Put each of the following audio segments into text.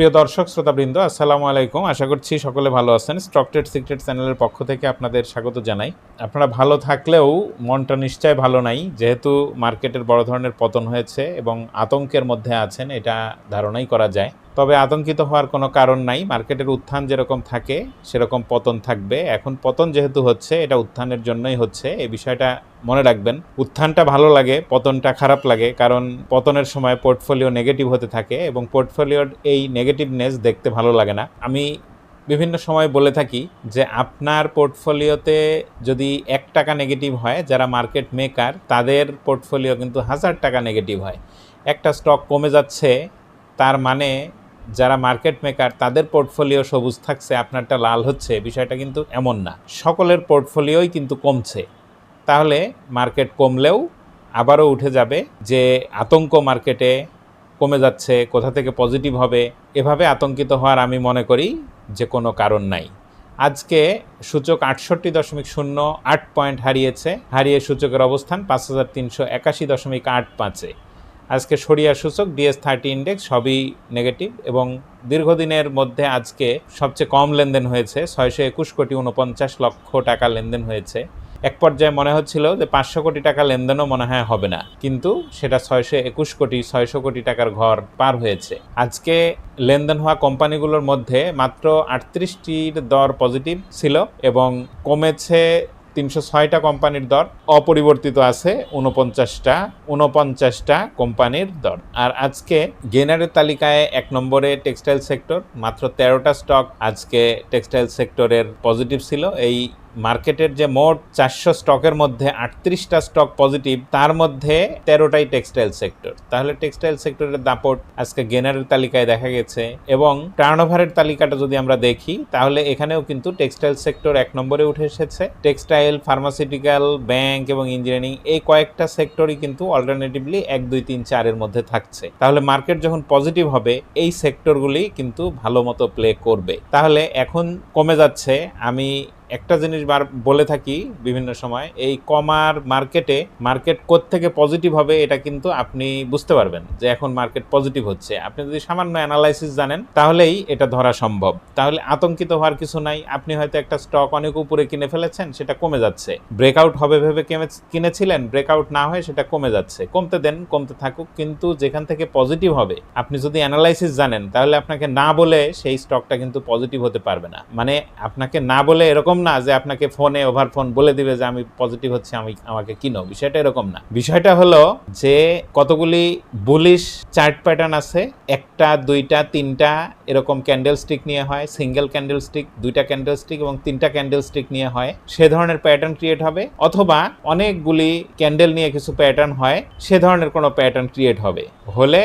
প্রিয় দর্শক, শ্রোতাবৃন্দ, আসসালামু আলাইকুম। আশা করছি সকলে ভালো আছেন। স্টক ট্রেড সিক্রেট চ্যানেলের পক্ষ থেকে আপনাদের স্বাগত জানাই। আপনারা ভালো থাকলেও মনটা নিশ্চয় ভালো নাই, যেহেতু মার্কেটের বড় ধরনের পতন হয়েছে এবং আতঙ্কের মধ্যে আছেন, এটা ধারণাই করা যায়। তবে আতঙ্কিত হওয়ার কোনো কারণ নাই। মার্কেটের উত্থান যেরকম থাকে, সেরকম পতন থাকবে। এখন পতন যেহেতু হচ্ছে, এটা উত্থানের জন্যই হচ্ছে। এই বিষয়টা মনে রাখবেন। উত্থানটা ভালো লাগে, পতনটা খারাপ লাগে, কারণ পতনের সময় পোর্টফোলিও নেগেটিভ হতে থাকে এবং পোর্টফোলিওর এই নেগেটিভনেস দেখতে ভালো লাগে না। আমি বিভিন্ন সময় বলে থাকি যে, আপনার পোর্টফোলিওতে যদি এক টাকা নেগেটিভ হয়, যারা মার্কেট মেকার, তাদের পোর্টফোলিও কিন্তু হাজার টাকা নেগেটিভ হয়। একটা স্টক কমে যাচ্ছে, তার মানে যারা মার্কেট মেকার তাদের পোর্টফোলিও সবুজ থাকছে, আপনারটা লাল হচ্ছে, বিষয়টা কিন্তু এমন না। সকলের পোর্টফোলিওই কিন্তু কমছে। তাহলে মার্কেট কমলেও আবারও উঠে যাবে যে আতঙ্ক মার্কেটে কমে যাচ্ছে, কোথা থেকে পজিটিভ হবে, এভাবে আতঙ্কিত হওয়ার আমি মনে করি যে কোনো কারণ নাই। আজকে সূচক আটষট্টি দশমিক শূন্য আট পয়েন্ট হারিয়েছে, হারিয়ে সূচকের অবস্থান পাঁচ হাজার তিনশো একাশি দশমিক আট পাঁচে। আজকে সরিয়া সূচক ডিএস থার্টি ইন্ডেক্স সবই নেগেটিভ এবং দীর্ঘদিনের মধ্যে আজকে সবচেয়ে কম লেনদেন হয়েছে। ছয়শো একুশ কোটি উনপঞ্চাশ লক্ষ টাকা লেনদেন হয়েছে। এক পর্যায়ে মনে হচ্ছিল যে পাঁচশো কোটি টাকা লেনদেনও মনে হয় হবে না। কিন্তু সেটা ছয়শো একুশ কোটি, ছয়শো কোটি টাকার ঘর পার হয়েছে। আজকে লেনদেন হওয়া কোম্পানিগুলোর মধ্যে মাত্র আটত্রিশটির দর পজিটিভ ছিল এবং কমেছে তিনশো ছয়টা কোম্পানির দর, অপরিবর্তিত আছে উনপঞ্চাশটা উনপঞ্চাশটা কোম্পানির দর। আর আজকে গেনারের তালিকায় এক নম্বরে টেক্সটাইল সেক্টর, মাত্র তেরোটা স্টক আজকে টেক্সটাইল সেক্টরের পজিটিভ ছিল। এই মার্কেটের যে মোট চারশো স্টকের মধ্যে আটত্রিশটা স্টক পজিটিভ, তার মধ্যে তেরোটাই টেক্সটাইল সেক্টর। তাহলে টেক্সটাইল সেক্টরের দাপট আজকে গেনারের তালিকায় দেখা গেছে এবং টার্নওভারের তালিকাটা যদি আমরা দেখি, তাহলে এখানেও কিন্তু টেক্সটাইল সেক্টর এক নম্বরে উঠে এসেছে। টেক্সটাইল, ফার্মাসিউটিক্যাল, ব্যাংক এবং ইঞ্জিনিয়ারিং এই কয়েকটা সেক্টরই কিন্তু অল্টারনেটিভলি এক, দুই, তিন, চারের মধ্যে থাকছে। তাহলে মার্কেট যখন পজিটিভ হবে, এই সেক্টরগুলি কিন্তু ভালো মতো প্লে করবে। তাহলে এখন কমে যাচ্ছে। আমি একটা জিনিস বার বলে থাকি বিভিন্ন সময়, এই কমার মার্কেটে মার্কেট থেকে পজিটিভ হবে এটা কিন্তু আপনি বুঝতে পারবেন যে এখন মার্কেট পজিটিভ হচ্ছে। আপনি যদি সামান্য অ্যানালাইসিস জানেন, তাহলেই এটা ধরা সম্ভব। তাহলে আতঙ্কিত হওয়ার কিছু নাই। আপনি হয়তো একটা স্টক অনেক উপরে কিনে ফেলেছেন, সেটা কমে যাচ্ছে। ব্রেকআউট হবে ভেবে কিনেছিলেন ব্রেকআউট না হয়ে সেটা কমে যাচ্ছে। কমতে দেন, কমতে থাকুক, কিন্তু যেখান থেকে পজিটিভ হবে, আপনি যদি অ্যানালাইসিস জানেন, তাহলে আপনাকে না বলে সেই স্টকটা কিন্তু পজিটিভ হতে পারবে না। মানে আপনাকে না বলে এরকম না যে আপনাকে ফোনে ওভার ফোন বলে দিবে যে আমি পজিটিভ হচ্ছে, আমি আমাকে কিনো। বিষয়টা এরকম না। বিষয়টা হলো যে কতগুলি বুলিশ চার্ট প্যাটার্ন আছে, একটা, দুইটা, তিনটা এরকম ক্যান্ডেল স্টিক নিয়ে হয় সিঙ্গেল ক্যান্ডেল স্টিক দুইটা ক্যান্ডেল স্টিক এবং তিনটা ক্যান্ডেল স্টিক নিয়ে হয়, সে ধরনের প্যাটার্ন ক্রিয়েট হবে। অথবা অনেকগুলি ক্যান্ডেল নিয়ে কিছু প্যাটার্ন হয়, সে ধরনের কোনো প্যাটার্ন ক্রিয়েট হবে। হলে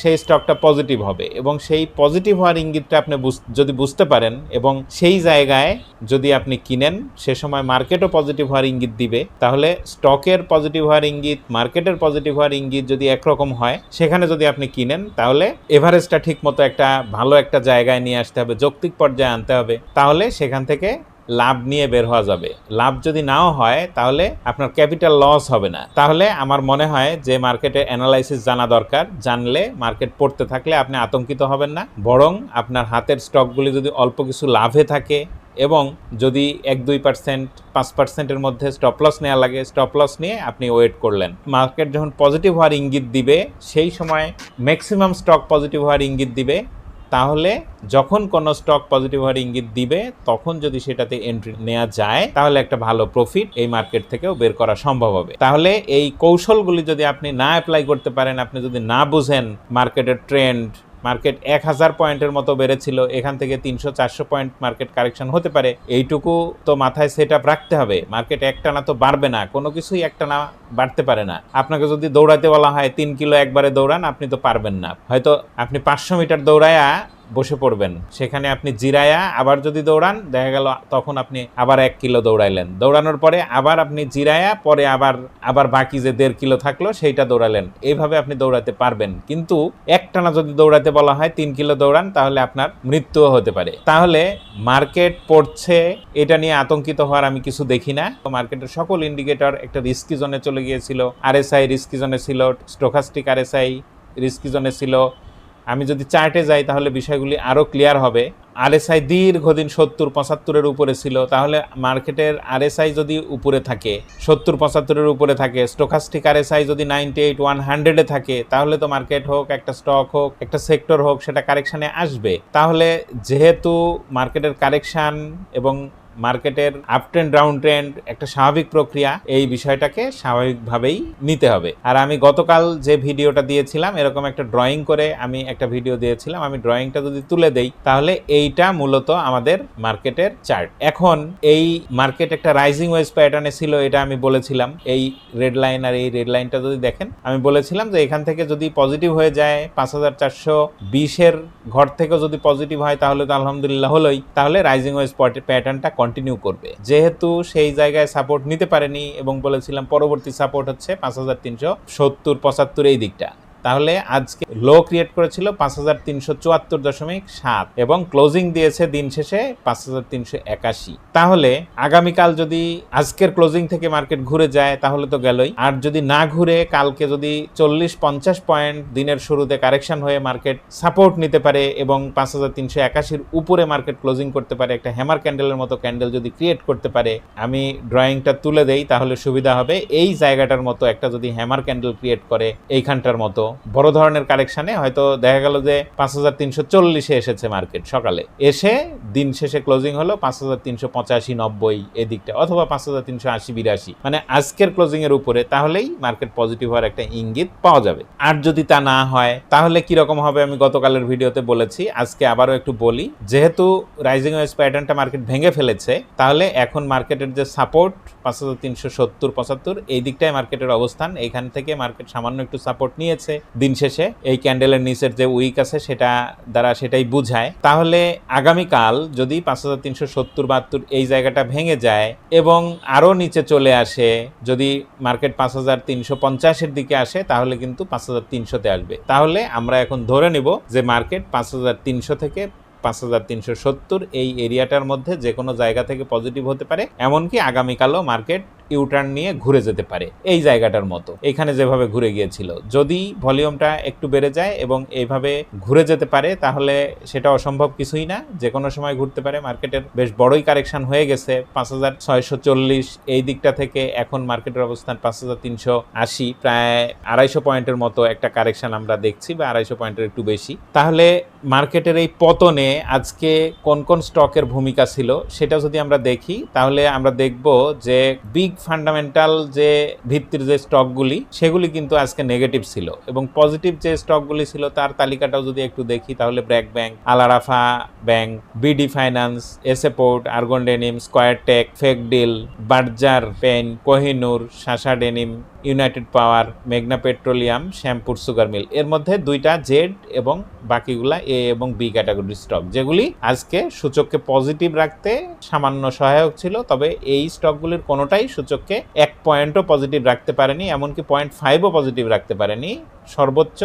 সেই স্টকটা পজিটিভ হবে এবং সেই পজিটিভ হওয়ার ইঙ্গিতটা আপনি যদি বুঝতে পারেন এবং সেই জায়গায় যদি আপনি কিনেন, সে সময় মার্কেটও পজিটিভ হওয়ার ইঙ্গিত দিবে। তাহলে স্টকের পজিটিভ হওয়ার ইঙ্গিত মার্কেটের পজিটিভ হওয়ার ইঙ্গিত যদি একরকম হয়, সেখানে যদি আপনি কিনেন, তাহলে এভারেজটা ঠিক মতো একটা ভালো একটা জায়গায় নিয়ে আসতে হবে, যৌক্তিক পর্যায়ে আনতে হবে। তাহলে সেখান থেকে লাভ নিয়ে বের হওয়া যাবে। লাভ যদি নাও হয়, তাহলে আপনার ক্যাপিটাল লস হবে না। তাহলে আমার মনে হয় যে মার্কেটে অ্যানালাইসিস জানা দরকার। জানলে মার্কেট পড়তে থাকলে আপনি আতঙ্কিত হবেন না। বরং আপনার হাতের স্টকগুলি যদি অল্প কিছু লাভে থাকে এবং যদি এক, দুই পার্সেন্ট, পাঁচ পার্সেন্টের মধ্যে স্টপ লস নেওয়া লাগে স্টপ লস নিয়ে আপনি ওয়েট করলেন। মার্কেট যখন পজিটিভ হওয়ার ইঙ্গিত দিবে, সেই সময় ম্যাক্সিমাম স্টক পজিটিভ হওয়ার ইঙ্গিত দিবে। তাহলে যখন কোনো স্টক পজিটিভ হওয়ার ইঙ্গিত দিবে, তখন যদি সেটাতে এন্ট্রি নেওয়া যায়, তাহলে একটা ভালো প্রফিট এই মার্কেট থেকেও বের করা সম্ভব হবে। তাহলে এই কৌশলগুলি যদি আপনি না অ্যাপ্লাই করতে পারেন, আপনি যদি না বুঝেন মার্কেটের ট্রেন্ড মার্কেট এক হাজার পয়েন্টের মতো বেড়েছিল, এখান থেকে তিনশো চারশো পয়েন্ট মার্কেট কারেকশন হতে পারে। এইটুকু তো মাথায় সেট আপ রাখতে হবে। মার্কেট একটানা তো বাড়বে না, কোনো কিছুই একটানা বাড়তে পারে না। আপনাকে যদি দৌড়াতে বলা হয়, তিন কিলো একবারে দৌড়ান, আপনি তো পারবেন না। হয়তো আপনি পাঁচশো মিটার দৌড়ায়া বসে পড়বেন। সেখানে আপনি জিরায়া, আবার যদি দৌড়ান, দেখা গেল তখন আপনি আবার এক কিলো দৌড়াইলেন। দৌড়ানোর পরে আবার আপনি জিরায়া, পরে আবার আবার বাকি যে দেড় কিলো থাকল, সেইটা দৌড়ালেন। এইভাবে আপনি দৌড়াতে পারবেন। কিন্তু একটানা যদি দৌড়াতে বলা হয়, তিন কিলো দৌড়ান, তাহলে আপনার মৃত্যুও হতে পারে। তাহলে মার্কেট পড়ছে, এটা নিয়ে আতঙ্কিত হওয়ার আমি কিছু দেখি না। মার্কেটের সকল ইন্ডিকেটর একটা রিস্কি জোনে চলে গিয়েছিল। আরএসআই রিস্কি জোনে ছিল স্টোকাস্টিক আর আরএসআই রিস্কি জোনে ছিল। আমি যদি চার্টে যাই, তাহলে বিষয়গুলি আরও ক্লিয়ার হবে। আরএসআই দীর্ঘদিন সত্তর পঁচাত্তরের উপরে ছিল, তাহলে মার্কেটের আরএসআই যদি উপরে থাকে, সত্তর পঁচাত্তরের উপরে থাকে স্টোকাস্টিক আরএসআই যদি নাইনটি এইট ওয়ান হান্ড্রেডে থাকে, তাহলে তো মার্কেট হোক, একটা স্টক হোক, একটা সেক্টর হোক, সেটা কারেকশানে আসবে। তাহলে যেহেতু মার্কেটের কারেকশান এবং মার্কেটের আপ ট্রেন্ড ডাউন ট্রেন্ড একটা স্বাভাবিক প্রক্রিয়া, এই বিষয়টাকে স্বাভাবিকভাবেই নিতে হবে। আর আমি গতকাল যে ভিডিওটা দিয়েছিলাম, এরকম একটা ড্রয়িং করে আমি একটা ভিডিও দিয়েছিলাম, আমি ড্রয়িংটা যদি তুলে দেই, তাহলে এইটা মূলত আমাদের মার্কেটের চার্ট এখন এই মার্কেট একটা রাইজিং ওয়েজ প্যাটার্নে ছিল, এটা আমি বলেছিলাম। এই রেড লাইন আর এই রেড লাইনটা যদি দেখেন, আমি বলেছিলাম যে এখান থেকে যদি পজিটিভ হয়ে যায় পাঁচ হাজার চারশো বিশের ঘর থেকেও যদি পজিটিভ হয়, তাহলে তো আলহামদুলিল্লাহ হলোই। তাহলে রাইজিং ওয়েজ প্যাটার্নটা কন্টিনিউ করবে। যেহেতু সেই জায়গায় সাপোর্ট নিতে পারেনি এবং বলেছিলাম পরবর্তী সাপোর্ট হচ্ছে পাঁচ হাজার তিনশো সত্তর, পঁচাত্তর এই দিকটা। তাহলে আজকে লো ক্রিয়েট করেছিল পাঁচ হাজার তিনশো চুয়াত্তর দশমিক সাত এবং ক্লোজিং দিয়েছে দিন শেষে পাঁচ হাজার তিনশো একাশি। তাহলে আগামীকাল যদি আজকের ক্লোজিং থেকে মার্কেট ঘুরে যায়, তাহলে তো গেলই। আর যদি না ঘুরে, কালকে যদি চল্লিশ পঞ্চাশ পয়েন্ট দিনের শুরুতে কারেকশন হয়ে মার্কেট সাপোর্ট নিতে পারে এবং পাঁচ হাজার তিনশো একাশির উপরে মার্কেট ক্লোজিং করতে পারে, একটা হ্যামার ক্যান্ডেলের মতো ক্যান্ডেল যদি ক্রিয়েট করতে পারে, আমি ড্রয়িংটা তুলে দেই, তাহলে সুবিধা হবে। এই জায়গাটার মতো একটা যদি হ্যামার ক্যান্ডেল ক্রিয়েট করে, এইখানটার মতো। বড় ধরনের কারেকশনে হয়তো দেখা গেল যে পাঁচ হাজার তিনশো চল্লিশে এসেছে মার্কেট সকালে। এসে দিন শেষে ক্লোজিং হলো পাঁচ হাজার তিনশো পঁচাশি নব্বই এদিকটা অথবা পাঁচ হাজার তিনশো আশি বিরাশি। মানে আজকের ক্লোজিং এর উপরে তাহলেই মার্কেট পজিটিভ হওয়ার একটা ইঙ্গিত পাওয়া যাবে। আর যদি তা না হয়, তাহলে কি রকম হবে আমি গতকালের ভিডিওতে বলেছি, আজকে আবারও একটু বলি। যেহেতু রাইজিং ওয়েজ প্যাটার্নটা মার্কেট ভেঙে ফেলেছে, তাহলে এখন মার্কেটের যে সাপোর্ট পাঁচ হাজার তিনশো সত্তর পঁচাত্তর, এই দিকটায় মার্কেটের অবস্থান এইখান থেকে মার্কেট সামান্য একটু সাপোর্ট নিয়েছে। দিন শেষে এই ক্যান্ডেলের নিচের যে উইক আছে সেটা দ্বারা সেটাই বুঝায়। তাহলে আগামীকাল যদি পাঁচ হাজার তিনশো সত্তর বাহাত্তর এই জায়গাটা ভেঙে যায় এবং আরও নিচে চলে আসে, যদি মার্কেট পাঁচ হাজার তিনশো পঞ্চাশের দিকে আসে, তাহলে কিন্তু পাঁচ হাজার তিনশোতে আসবে। তাহলে আমরা এখন ধরে নিব যে মার্কেট পাঁচ হাজার তিনশো থেকে পাঁচ হাজার তিনশো সত্তর এই এরিয়াটার মধ্যে যে কোনো জায়গা থেকে পজিটিভ হতে পারে। এমনকি আগামীকালও মার্কেট ইউটার্ন নিয়ে ঘুরে যেতে পারে, এই জায়গাটার মতো। এখানে যেভাবে ঘুরে গিয়েছিল, যদি ভলিউমটা একটু বেড়ে যায় এবং এইভাবে ঘুরে যেতে পারে, তাহলে সেটা অসম্ভব কিছুই না। যে কোনো সময় ঘুরতে পারে, মার্কেটের বেশ বড়ই কারেকশন হয়ে গেছে, পাঁচ হাজার ছয়শো চল্লিশ এই দিকটা থেকে। এখন মার্কেটের অবস্থান পাঁচ হাজার তিনশো আশি, প্রায় আড়াইশো পয়েন্টের মতো একটা কারেকশন আমরা দেখছি, বা আড়াইশো পয়েন্টের একটু বেশি। তাহলে মার্কেটের এই পতনে আজকে কোন কোন স্টকের ভূমিকা ছিল, সেটা যদি আমরা দেখি, তাহলে আমরা দেখব যে বিগ ফান্ডামেন্টাল যে ভিত্তির যে স্টকগুলি সেগুলি কিন্তু আজকে নেগেটিভ ছিল। এবং পজিটিভ যে স্টকগুলি ছিল, তার তালিকাটাও যদি একটু দেখি, তাহলে BRAC bank Al Arafah bank, BD finance এসেপোর্ট Argon denim, square take ফেক deal Berger paint, Kohinoor, Shasha denim united power, মেঘনা পেট্রোলিয়াম, শ্যামপুর সুগার মিল। এর মধ্যে দুইটা জেড এবং বাকিগুলা এ এবং বি ক্যাটাগরির স্টক, যেগুলি আজকে সূচককে পজিটিভ রাখতে সামান্য সহায়ক ছিল, তবে এই স্টকগুলির কোনোটাই সূচককে এক পয়েন্টও পজিটিভ রাখতে পারেনি, এমনকি পয়েন্ট ফাইভও পজিটিভ রাখতে পারেনি। সর্বোচ্চ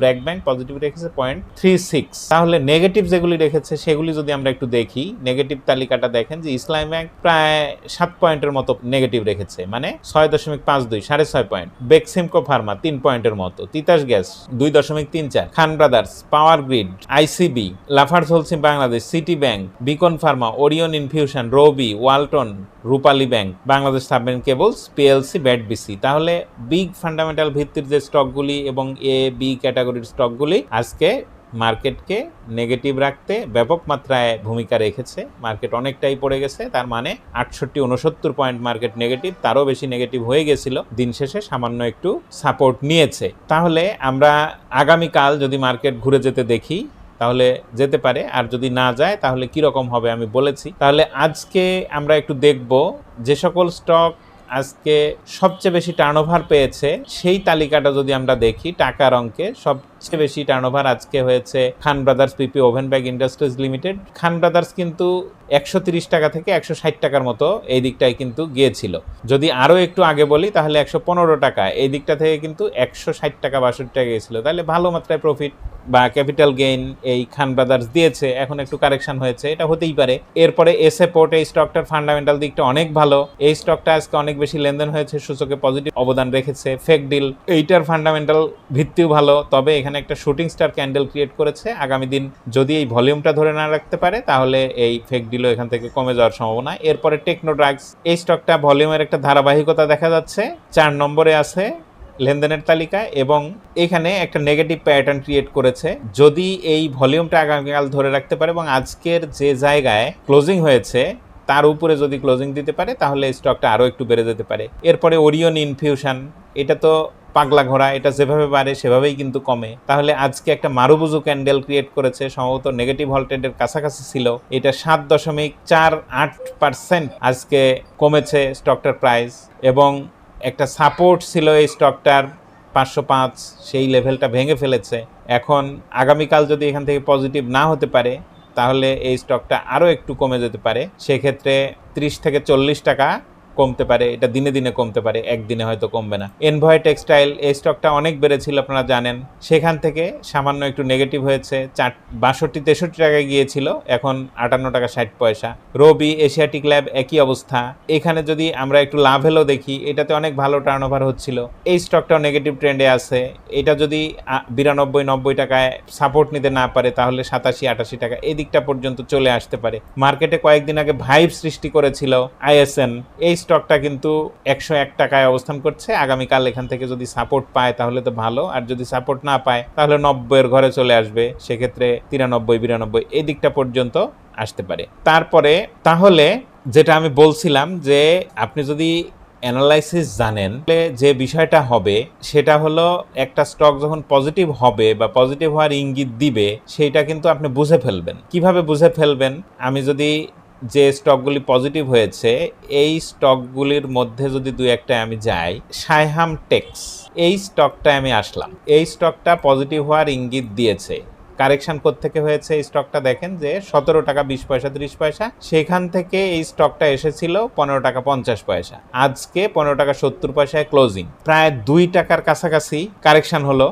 ব্র্যাক ব্যাংক পজিটিভ রেখেছে পয়েন্ট থ্রি সিক্স তাহলে নেগেটিভ যেগুলি রেখেছে, সেগুলি যদি আমরা একটু দেখি নেগেটিভ তালিকাটা দেখেন যে ইসলাম ব্যাংক প্রায় সাত পয়েন্টের মতো নেগেটিভ রেখেছে মানে ছয় দশমিক পাঁচ দুই, সাড়ে ছয় পয়েন্ট। বেক্সিমকো ফার্মা তিন পয়েন্টের মতো, তিতাস গ্যাস দুই দশমিক তিন চার Khan brothers power grid ICB Lafarge Holcim Bangladesh city bank beacon pharma Orion infusion Robi Walton Rupali bank Bangladesh submarine cables PLC BAT BC তাহলে বিগ ফান্ডামেন্টাল ভিত্তির যে স্টকগুলি এবং এ বি ক্যাটাগরির স্টকগুলি আজকে মার্কেটকে নেগেটিভ রাখতে ব্যাপক মাত্রায় ভূমিকা রেখেছে। মার্কেট অনেকটাই পড়ে গেছে, তার মানে আটষট্টি উনসত্তর পয়েন্ট মার্কেট নেগেটিভ তারও বেশি নেগেটিভ হয়ে গেছিল। দিন শেষে সামান্য একটু সাপোর্ট নিয়েছে। তাহলে আমরা আগামীকাল যদি মার্কেট ঘুরে যেতে দেখি, তাহলে যেতে পারে। আর যদি না যায়, তাহলে কি রকম হবে আমি বলেছি। তাহলে আজকে আমরা একটু দেখব যে সকল স্টক আজকে সবচেয়ে বেশি টার্ন পেয়েছে সেই তালিকাটা যদি আমরা দেখি টাকার অঙ্কে সবচেয়ে বেশি টার্নওভার আজকে হয়েছে Khan brothers PP woven bag industries limited. Khan brothers কিন্তু একশো তিরিশ টাকা থেকে একশো ষাট টাকার মতো এই দিকটায় কিন্তু গিয়েছিল। যদি আরও একটু আগে বলি, তাহলে একশো পনেরো টাকা। এই দিকটা থেকে কিন্তু একশো ষাট টাকা, বাষট্টি টাকা গিয়েছিল। তাহলে ভালো মাত্রায় প্রফিট বা ক্যাপিটাল গেইন এই খান ব্রাদার্স দিয়েছে। এখন একটু কারেকশন হয়েছে, এটা হতেই পারে। এরপরে এসে পোর্ট, এই স্টকটার ফান্ডামেন্টাল দিকটা অনেক ভালো। এই স্টকটা আজকে অনেক বেশি লেনদেন হয়েছে, সূচকে পজিটিভ অবদান রেখেছে। ফেক ডিল এইটার ফান্ডামেন্টাল ভিত্তিও ভালো। তবে এখানে এখানে একটা শুটিং স্টার ক্যান্ডেল ক্রিয়েট করেছে। আগামী দিন যদি এই ভলিউমটা ধরে না রাখতে পারে, তাহলে এই ফেক ডিলও এখান থেকে কমে যাওয়ার সম্ভাবনা। এরপরে টেকনো ড্রাগস এই স্টকটা ভলিউমের একটা ধারাবাহিকতা দেখা যাচ্ছে। চার নম্বরে আছে লেনদেনের তালিকায় এবং এখানে একটা নেগেটিভ প্যাটার্ন ক্রিয়েট করেছে। যদি এই ভলিউমটা আগামীকাল ধরে রাখতে পারে এবং আজকের যে জায়গায় ক্লোজিং হয়েছে তার উপরে যদি ক্লোজিং দিতে পারে, তাহলে স্টকটা আরও একটু বেড়ে যেতে পারে। এরপরে ওরিয়ন ইনফিউশন এটা তো পাগলা ঘোড়া, এটা যেভাবে বাড়ে সেভাবেই কিন্তু কমে। তাহলে আজকে একটা মারুবুজু ক্যান্ডেল ক্রিয়েট করেছে, সম্ভবত নেগেটিভ ভোল্টেজের কাছাকাছি ছিল। এটা সাত দশমিক চার আট পার্সেন্ট আজকে কমেছে স্টকটার প্রাইস এবং একটা সাপোর্ট ছিল এই স্টকটার পাঁচশো পাঁচ, সেই লেভেলটা ভেঙে ফেলেছে। এখন আগামীকাল যদি এখান থেকে পজিটিভ না হতে পারে তাহলে এই স্টকটা আরও একটু কমে যেতে পারে। সেক্ষেত্রে ত্রিশ থেকে চল্লিশ টাকা কমতে পারে, এটা দিনে দিনে কমতে পারে, একদিনে হয়তো কমবে না। এনভয় টেক্সটাইল এই স্টকটা অনেক বেড়েছিল, আপনারা জানেন। সেখান থেকে সামান্য একটু নেগেটিভ হয়েছে, চার, বাষট্টি, তেষট্টি টাকায় গিয়েছিল, এখন আটান্ন টাকা ষাট পয়সা। রবি এশিয়াটিক ল্যাব একই অবস্থা। এখানে যদি আমরা একটু লাভ হলেও দেখি, এটাতে অনেক ভালো টার্ন ওভার হচ্ছিল। এই স্টকটাও নেগেটিভ ট্রেন্ডে আছে। এটা যদি বিরানব্বই, নব্বই টাকায় সাপোর্ট নিতে না পারে, তাহলে সাতাশি, আটাশি টাকা এই দিকটা পর্যন্ত চলে আসতে পারে। মার্কেটে কয়েকদিন আগে ভাইব সৃষ্টি করেছিল আইএসএন এই স্টকটা কিন্তু একশো এক টাকায় অবস্থান করছে। আগামীকাল এখান থেকে যদি সাপোর্ট পায় তাহলে তো ভালো। আর যদি সাপোর্ট না পায়, তাহলে নব্বইয়ের ঘরে চলে আসবে। সেক্ষেত্রে তিরানব্বই, বিরানব্বই এই দিকটা পর্যন্ত আসতে পারে। তারপরে, তাহলে যেটা আমি বলছিলাম যে আপনি যদি অ্যানালাইসিস জানেন যে বিষয়টা হবে, সেটা হলো একটা স্টক যখন পজিটিভ হবে বা পজিটিভ হওয়ার ইঙ্গিত দিবে, সেইটা কিন্তু আপনি বুঝে ফেলবেন। কীভাবে বুঝে ফেলবেন? আমি যদি যে স্টকগুলি পজিটিভ হয়েছে, এই স্টকগুলির মধ্যে যদি দুই একটা আমি যাই সাইহাম টেক্স এই স্টকটা আমি আসলাম। এই স্টকটা পজিটিভ হওয়ার ইঙ্গিত দিয়েছে। কারেকশন থেকে হয়েছে এই স্টকটা দেখেন যে, সতেরো টাকা বিশ পয়সা, ত্রিশ পয়সা, সেখান থেকে এই স্টকটা এসেছিল পনেরো টাকা পঞ্চাশ পয়সা। আজকে পনেরো টাকা সত্তর পয়সায় ক্লোজিং প্রায় দুই টাকার কাছাকাছি কারেকশন হলো।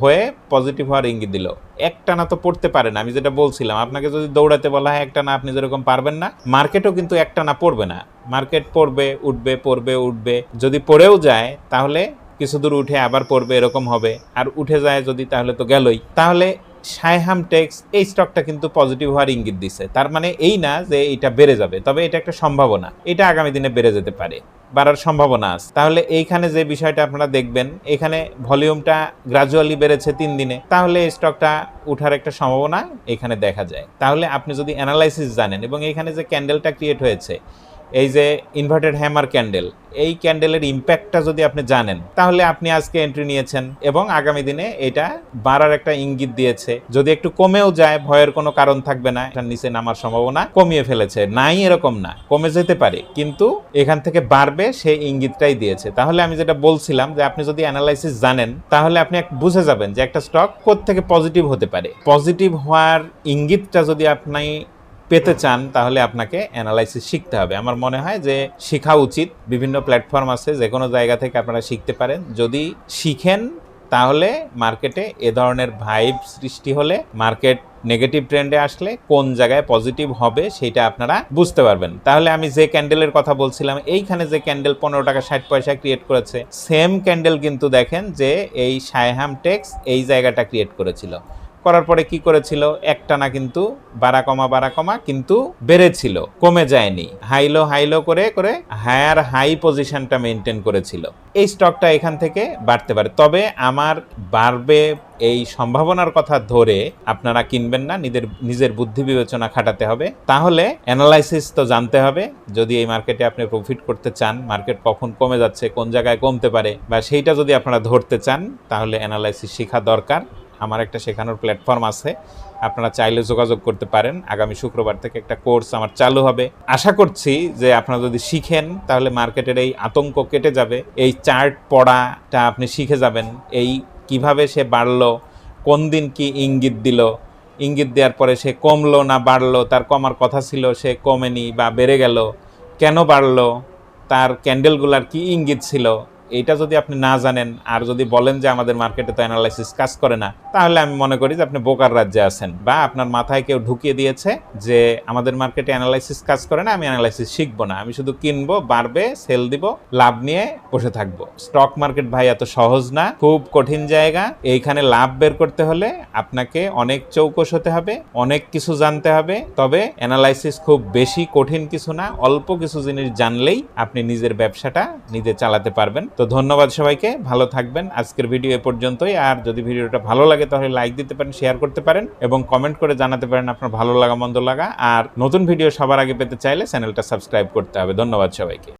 হয়ে পজিটিভ হওয়ার ইঙ্গিত দিল। একটানা তো পড়তে পারে না, আমি যেটা বলছিলাম, আপনাকে যদি দৌড়াতে বলা হয় একটানা আপনি যেরকম পারবেন না, মার্কেটও কিন্তু একটানা পড়বে না। মার্কেট পড়বে, উঠবে পড়বে, উঠবে, যদি পড়েও যায়, তাহলে কিছু দূর উঠে আবার পড়বে, এরকম হবে। আর উঠে যায় যদি, তাহলে তো গেলই। তাহলে সাইহাম টেক্স, এই স্টকটা কিন্তু পজিটিভ হওয়ার ইঙ্গিত দিছে। তার মানে এই না যে এটা বেড়ে যাবে, তবে এটা একটা সম্ভাবনা। এটা আগামী দিনে বেড়ে যেতে পারে। বাড়ার সম্ভাবনা আছে। তাহলে এইখানে যে বিষয়টা আপনারা দেখবেন, এখানে ভলিউমটা গ্রাজুয়ালি বেড়েছে তিন দিনে। তাহলে স্টকটা উঠার একটা সম্ভাবনা এখানে দেখা যায়। তাহলে আপনি যদি অ্যানালাইসিস জানেন এবং এখানে যে ক্যান্ডেলটা ক্রিয়েট হয়েছে এই যে ইনভার্টেড হ্যামার ক্যান্ডেল এই ক্যান্ডেলের ইম্প্যাক্টটা যদি আপনি জানেন, তাহলে আপনি আজকে এন্ট্রি নিয়েছেন এবং আগামী দিনে এটা বাড়ার একটা ইঙ্গিত দিয়েছে। যদি একটু কমেও যায়, ভয়ের কোনো কারণ থাকবে না, এটার নিচে নামার সম্ভাবনা কমিয়ে ফেলেছে। নাই এরকম না, কমে যেতে পারে, কিন্তু এখান থেকে বাড়বে সেই ইঙ্গিতটাই দিয়েছে। তাহলে আমি যেটা বলছিলাম যে আপনি যদি অ্যানালাইসিস জানেন, তাহলে আপনি এক বুঝে যাবেন যে একটা স্টক থেকে পজিটিভ হতে পারে। পজিটিভ হওয়ার ইঙ্গিতটা যদি আপনি পেতে চান, তাহলে আপনাকে অ্যানালাইসিস শিখতে হবে। আমার মনে হয় যে শেখা উচিত। বিভিন্ন প্ল্যাটফর্ম আছে, যে কোনো জায়গা থেকে আপনারা শিখতে পারেন। যদি শিখেন, তাহলে মার্কেটে এ ধরনের ভাইব সৃষ্টি হলে মার্কেট নেগেটিভ ট্রেন্ডে আসলে কোন জায়গায় পজিটিভ হবে, সেটা আপনারা বুঝতে পারবেন। তাহলে আমি যে ক্যান্ডেলের কথা বলছিলাম, এইখানে যে ক্যান্ডেল পনেরো টাকা ষাট পয়সা ক্রিয়েট করেছে সেম ক্যান্ডেল কিন্তু দেখেন যে এই সায়হাম টেক্স এই জায়গাটা ক্রিয়েট করেছিল। করার পরে কি করেছিল? একটানা কিন্তু বাড়া কমা বাড়া কমা কিন্তু বেড়েছিল, কমে যায়নি। হাইলো হাইলো করে করে হায়ার হাই পজিশনটা মেনটেন করেছিল। এই স্টকটা এখান থেকে বাড়তে পারে। তবে আমার বাড়বে এই সম্ভাবনার কথা ধরে আপনারা কিনবেন না, নিজের নিজের বুদ্ধি বিবেচনা খাটাতে হবে। তাহলে অ্যানালাইসিস তো জানতে হবে, যদি এই মার্কেটে আপনি প্রফিট করতে চান মার্কেট কখন কমে যাচ্ছে, কোন জায়গায় কমতে পারে, বা সেইটা যদি আপনারা ধরতে চান, তাহলে অ্যানালাইসিস শেখা দরকার। আমার একটা শেখানোর প্ল্যাটফর্ম আছে। আপনারা চাইলে যোগাযোগ করতে পারেন। আগামী শুক্রবার থেকে একটা কোর্স আমার চালু হবে। আশা করছি যে আপনারা যদি শিখেন, তাহলে মার্কেটের এই আতঙ্ক কেটে যাবে। এই চার্ট পড়াটা আপনি শিখে যাবেন। এই কীভাবে সে বাড়লো, কোন দিন কি ইঙ্গিত দিল, ইঙ্গিত দেওয়ার পরে সে কমলো না বাড়লো, তার কমার কথা ছিল, সে কমেনি বা বেড়ে গেল, কেন বাড়লো, তার ক্যান্ডেলগুলার কি ইঙ্গিত ছিল এইটা যদি আপনি না জানেন আর যদি বলেন যে আমাদের মার্কেটে তো অ্যানালাইসিস কাজ করে না, তাহলে আমি মনে করি যে আপনি বোকার রাজ্যে আছেন বা আপনার মাথায় কেউ ঢুকিয়ে দিয়েছে যে আমাদের মার্কেটে অ্যানালাইসিস কাজ করে না, আমি অ্যানালাইসিস শিখব না। আমি শুধু কিনবো, বাড়বে সেল দিব, লাভ নিয়ে বসে থাকব। স্টক মার্কেট ভাই এত সহজ না, খুব কঠিন জায়গা। এইখানে লাভ বের করতে হলে আপনাকে অনেক চৌকস হতে হবে, অনেক কিছু জানতে হবে। তবে অ্যানালাইসিস খুব বেশি কঠিন কিছু না, অল্প কিছু জিনিস জানলেই আপনি নিজের ব্যবসাটা নিজে চালাতে পারবেন। তো ধন্যবাদ সবাইকে, ভালো থাকবেন। আজকের ভিডিও এ পর্যন্তই। আর যদি ভিডিওটা ভালো লাগে তাহলে লাইক দিতে পারেন শেয়ার করতে পারেন এবং কমেন্ট করে জানাতে পারেন আপনার ভালো লাগা, মন্দ লাগা। আর নতুন ভিডিও সবার আগে পেতে চাইলে চ্যানেলটা সাবস্ক্রাইব করতে হবে। ধন্যবাদ সবাইকে।